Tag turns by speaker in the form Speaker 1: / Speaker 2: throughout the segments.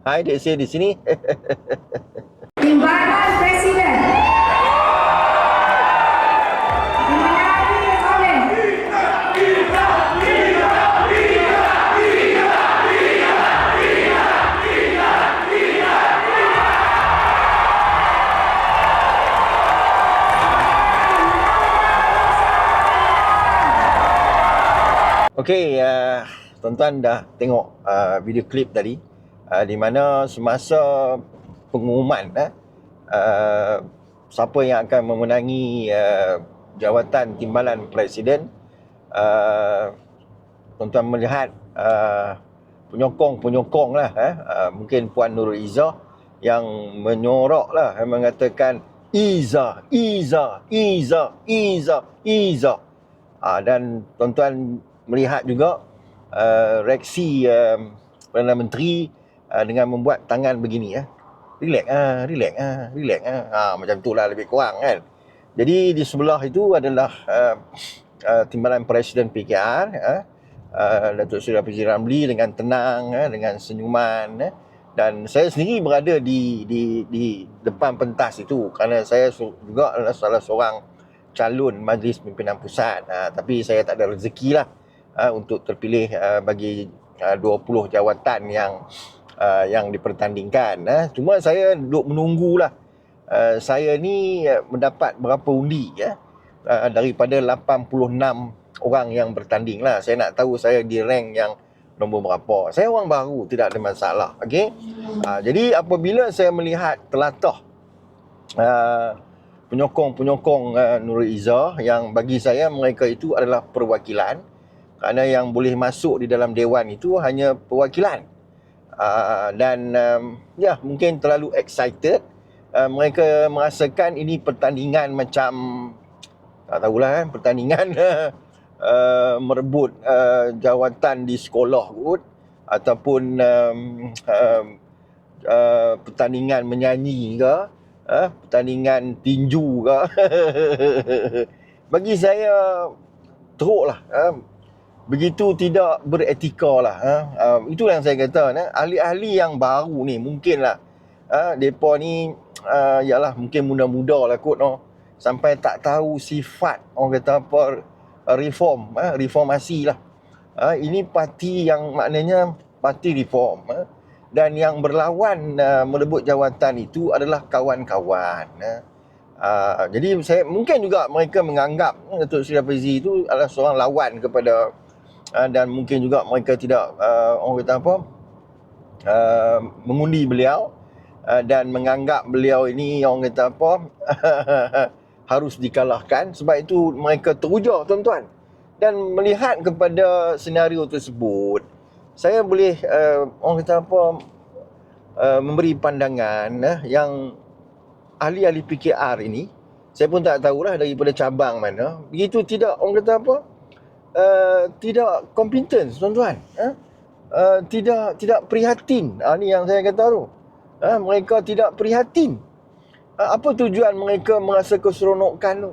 Speaker 1: Hai, Dek Sia di sini.
Speaker 2: Timbalan Presiden
Speaker 1: Okey, uh, tuan-tuan dah tengok uh, video klip tadi uh, di mana semasa pengumuman uh, uh, siapa yang akan memenangi uh, jawatan timbalan presiden uh, tuan-tuan melihat uh, penyokong-penyokong lah eh, uh, mungkin Puan Nurul Izzah yang menyorok lah yang mengatakan Izzah, Izzah, Izzah, Izzah, Izzah. Uh, dan tuan-tuan melihat juga uh, reaksi uh, Perdana Menteri uh, dengan membuat tangan begini ya. Relax ah, relax ah, relax ah. Ha, macam tu lah lebih kurang kan. Jadi di sebelah itu adalah uh, uh, timbalan Presiden PKR uh, uh, Datuk Seri Rafizi Ramli dengan tenang uh, dengan senyuman uh, dan saya sendiri berada di di di depan pentas itu kerana saya juga adalah salah seorang calon majlis pimpinan pusat uh, tapi saya tak ada rezeki lah uh, untuk terpilih uh, bagi uh, 20 jawatan yang uh, yang dipertandingkan uh. cuma saya duduk menunggulah. Uh, saya ni uh, mendapat berapa undi ya? Uh, daripada 86 orang yang bertanding lah. Saya nak tahu saya di rank yang nombor berapa. Saya orang baru tidak ada masalah okey? Uh, jadi apabila saya melihat telatah uh, penyokong-penyokong uh, Nurul Izzah yang bagi saya mereka itu adalah perwakilan kerana yang boleh masuk di dalam dewan itu hanya perwakilan uh, dan um, ya mungkin terlalu excited. Uh, mereka merasakan ini pertandingan macam tak tahulah kan pertandingan uh, merebut uh, jawatan di sekolah kot. Ataupun um, um, uh, pertandingan menyanyi ke uh, pertandingan tinju ke bagi saya teruk lah uh, begitu tidak beretika lah uh, uh, itu yang saya kata uh, ahli-ahli yang baru ni mungkin lah uh, mereka ni uh, yalah mungkin muda-muda lah kot no. sampai tak tahu sifat orang kata apa reform uh, reformasi lah. Uh, ini parti yang maknanya parti reform uh, dan yang berlawan uh, merebut jawatan itu adalah kawan-kawan uh. Uh, jadi saya mungkin juga mereka menganggap Datuk Seri Rafizi itu adalah seorang lawan kepada uh, dan mungkin juga mereka tidak uh, orang kata apa uh, mengundi beliau uh, dan menganggap beliau ini orang kata apa harus dikalahkan. Sebab itu mereka teruja tuan-tuan. Dan melihat kepada senario tersebut saya boleh uh, orang kata apa uh, memberi pandangan uh, yang ahli-ahli PKR ini saya pun tak tahulah daripada cabang mana. Begitu tidak orang kata apa uh, tidak kompeten tuan-tuan. Uh, uh, tidak tidak prihatin. Uh, ni yang saya kata tu. Uh, mereka tidak prihatin. Uh, apa tujuan mereka merasa keseronokan tu?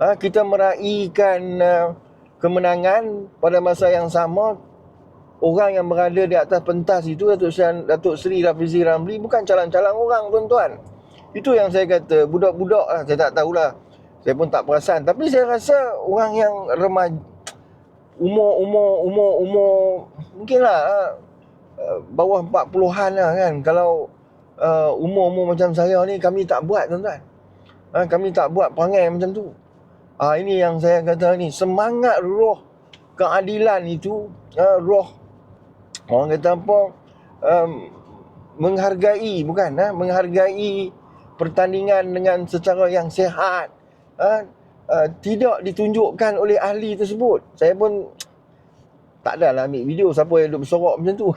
Speaker 1: Uh, kita meraihkan uh, kemenangan pada masa yang sama. Orang yang berada di atas pentas itu Datuk Seri, Datuk Seri Rafizi Ramli bukan calang-calang orang tuan-tuan. Itu yang saya kata budak-budak lah. Saya tak tahulah. Saya pun tak perasan. Tapi saya rasa orang yang remaja umur umur umur umur mungkinlah uh, bawah 40-an lah kan. Kalau uh, umur-umur macam saya ni kami tak buat tuan-tuan. Uh, kami tak buat perangai macam tu. Uh, ini yang saya kata ni semangat roh keadilan itu uh, roh orang kata apa um, menghargai bukan uh, menghargai pertandingan dengan secara yang sihat uh, uh, tidak ditunjukkan oleh ahli tersebut. Saya pun tak adalah ambil video siapa yang duduk bersorok macam tu.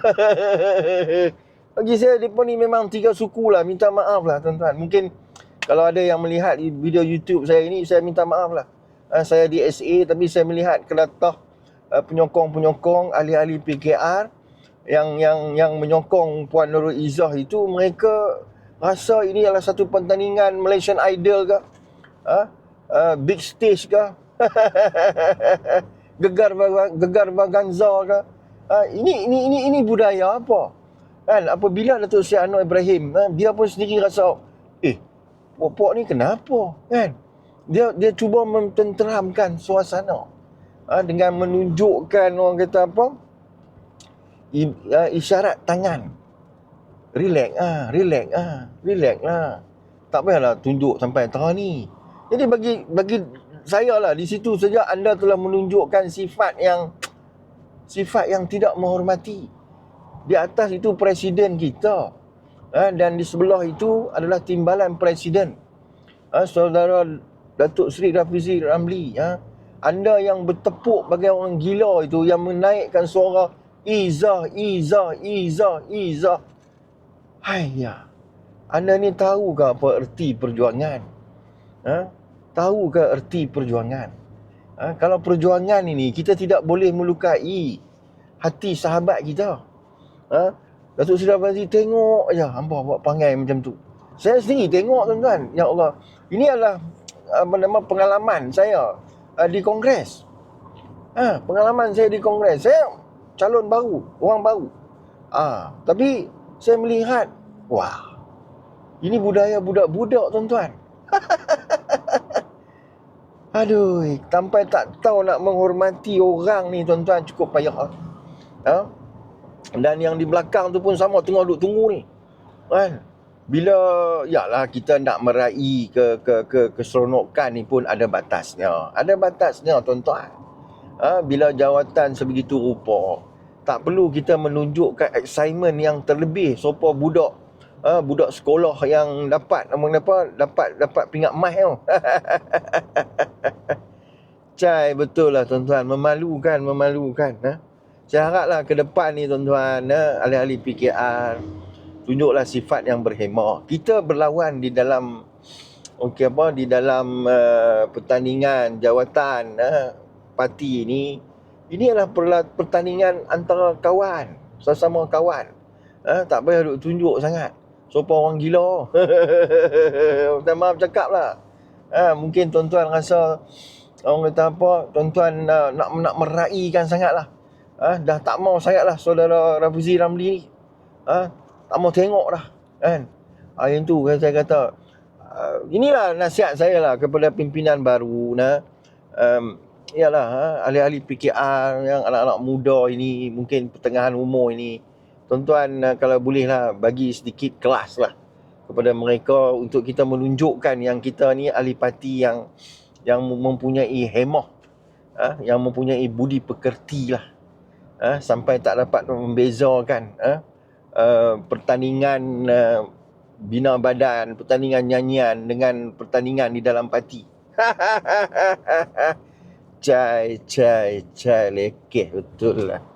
Speaker 1: Bagi saya mereka ni memang tiga suku lah. Minta maaf lah tuan-tuan. Mungkin kalau ada yang melihat video YouTube saya ini saya minta maaf lah. Uh, saya di SA tapi saya melihat kelatah uh, penyokong-penyokong ahli-ahli PKR yang yang yang menyokong Puan Nurul Izzah itu mereka rasa ini adalah satu pertandingan Malaysian Idol ke ha? Uh, big stage ke gegar gegar Baganza ke ha? ini ini ini ini budaya apa Kan apabila Datuk Seri Anwar Ibrahim ha, dia pun sendiri rasa eh puak-puak ni kenapa kan? Dia dia cuba mententeramkan suasana. Ha, dengan menunjukkan orang kata apa? I, uh, isyarat tangan. Relax ah, relax ah, relax lah. Tak payahlah tunjuk sampai antara ni. Jadi bagi bagi saya lah di situ saja anda telah menunjukkan sifat yang sifat yang tidak menghormati. Di atas itu presiden kita. Ha, dan di sebelah itu adalah timbalan presiden. Ha, saudara Datuk Seri Rafizi Ramli. Ha, anda yang bertepuk bagi orang gila itu yang menaikkan suara Izzah, Izzah, Izzah, Izzah. Haiya. Anda ni tahu apa erti perjuangan? Ha? Tahu ke erti perjuangan? Ha? Kalau perjuangan ini kita tidak boleh melukai hati sahabat kita. Ha? Datuk Seri Rafizi tengok aja hamba buat pangai macam tu. Saya sendiri tengok tuan-tuan. Ya Allah. Ini adalah apa nama pengalaman saya uh, di kongres. Ha, pengalaman saya di kongres. Saya calon baru, orang baru. Ah, tapi saya melihat, wah. Ini budaya budak-budak tuan-tuan. Aduh, sampai tak tahu nak menghormati orang ni tuan-tuan cukup payah. Ha? Dan yang di belakang tu pun sama tengah duduk tunggu ni. Kan? Bila yalah kita nak meraih ke ke ke keseronokan ni pun ada batasnya. Ada batasnya tuan-tuan. Ha? bila jawatan sebegitu rupa, tak perlu kita menunjukkan excitement yang terlebih sopa budak ha, budak sekolah yang dapat apa apa dapat dapat pingat emas tu. Cai betul lah tuan-tuan memalukan memalukan ha. Saya haraplah ke depan ni tuan-tuan ha, ahli-ahli PKR tunjuklah sifat yang berhemah. Kita berlawan di dalam okey apa di dalam uh, pertandingan jawatan uh, parti ni ini adalah pertandingan antara kawan sesama kawan uh, tak payah duk tunjuk sangat sopa orang gila. Minta maaf cakap lah. Uh, mungkin tuan-tuan rasa orang kata apa tuan-tuan uh, nak nak meraihkan sangat lah. Uh, dah tak mau sangat lah saudara Rafizi Ramli ni. Uh, tak mau tengok dah kan? Uh, yang tu kan saya kata uh, inilah nasihat saya lah kepada pimpinan baru nah. Um, ialah ha, ahli-ahli PKR yang anak-anak muda ini mungkin pertengahan umur ini tuan-tuan uh, kalau boleh lah bagi sedikit kelas lah kepada mereka untuk kita menunjukkan yang kita ni ahli parti yang yang mempunyai hemah ha, yang mempunyai budi pekerti lah ha, sampai tak dapat membezakan ha, uh, pertandingan uh, bina badan pertandingan nyanyian dengan pertandingan di dalam parti. Cai cai cai lekeh betul lah